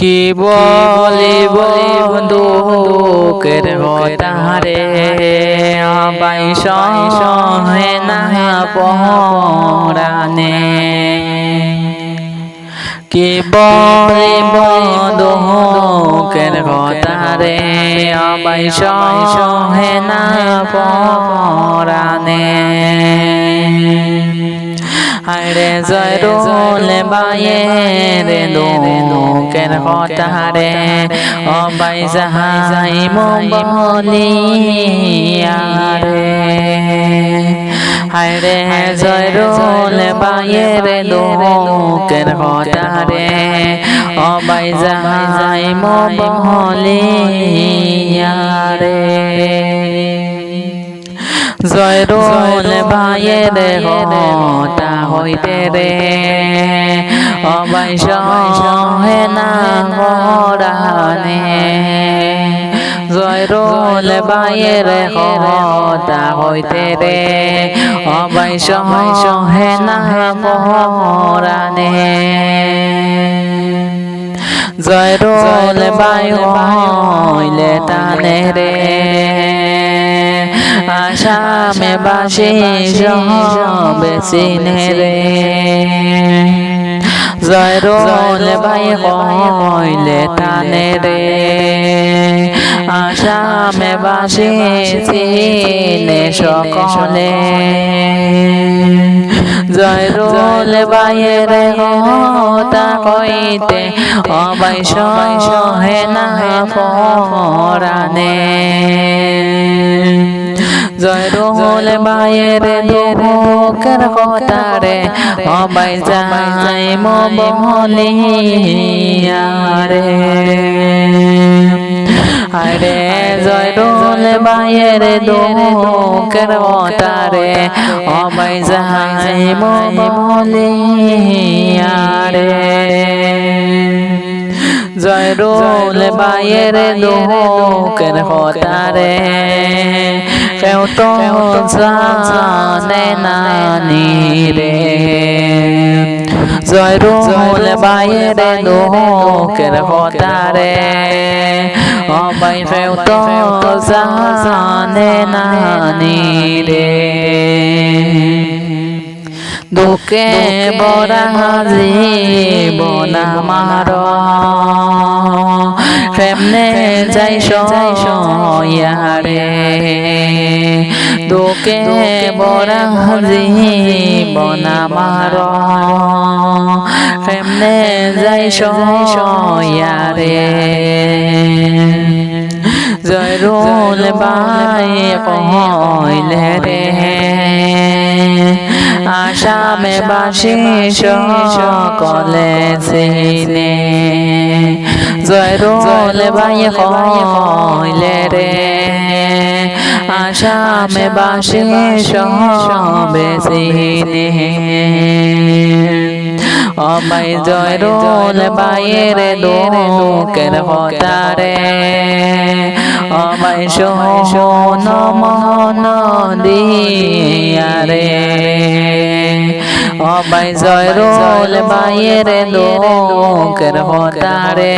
কি বলিব দুঃখের হতারে আবাই সহে না পরানে কি বলিব দুঃখের হতারে আবাই সহে না পরানে আরে জয় রোল বায়ের লোকের হতারে অবাই যাহাই মলিয়ারে হায়রে জয় রোল বায়ের লোকের হতারে অবাই যাহাই মলিয়ারে জয় রোল ভাইয়ের হতা হইতে রে অবাই সহে না মরানে জয় রোল ভাইয়ের হতা হইতে রে অবাই সহে না মরানে জয় রোল বাই হইলে তানে রে। আসামে বাসে সবে চিনে রে। জয় রোল ভাই হইলে তানে রে। আসামে বাসে চিনে সকলে। জয় রোল বাইয়ের হতা কইতে অবাই সহে না পরানে জয় রোল বাইয়ের দুঃখের হতারে অবাই যাই মলিয়ারে আরে জয় রোল বাইয়ের দুঃখের হতারে অবাই যাই মলিয়ারে জয় রোল বাইয়ের লোকের হতারে কেউ তো জানে নানি রে। জয় রোল বাইয়ের লোকের হতারে অবাই কেউ তো জানে নানি রে। দুঃখে বরা জীবন আমার। কেমনে যাই সয়ারে দুঃখে বরা জীবন আমার কেমনে যাই সয়ারে জয় রোল বাই কইলে রে আসামে বাসি সকলে চিনে জয় রোল বাই কইলে রে আসামে বাসি সবে চিনে অবাই জয় রোল বাইয়ের লোকের হতারে অবাই শোন মন দিয়ারে অবাই জয় রোল বাইয়ের লোকের হতারে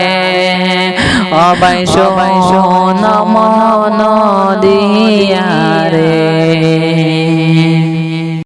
অবাই শোন মন দিয়ারে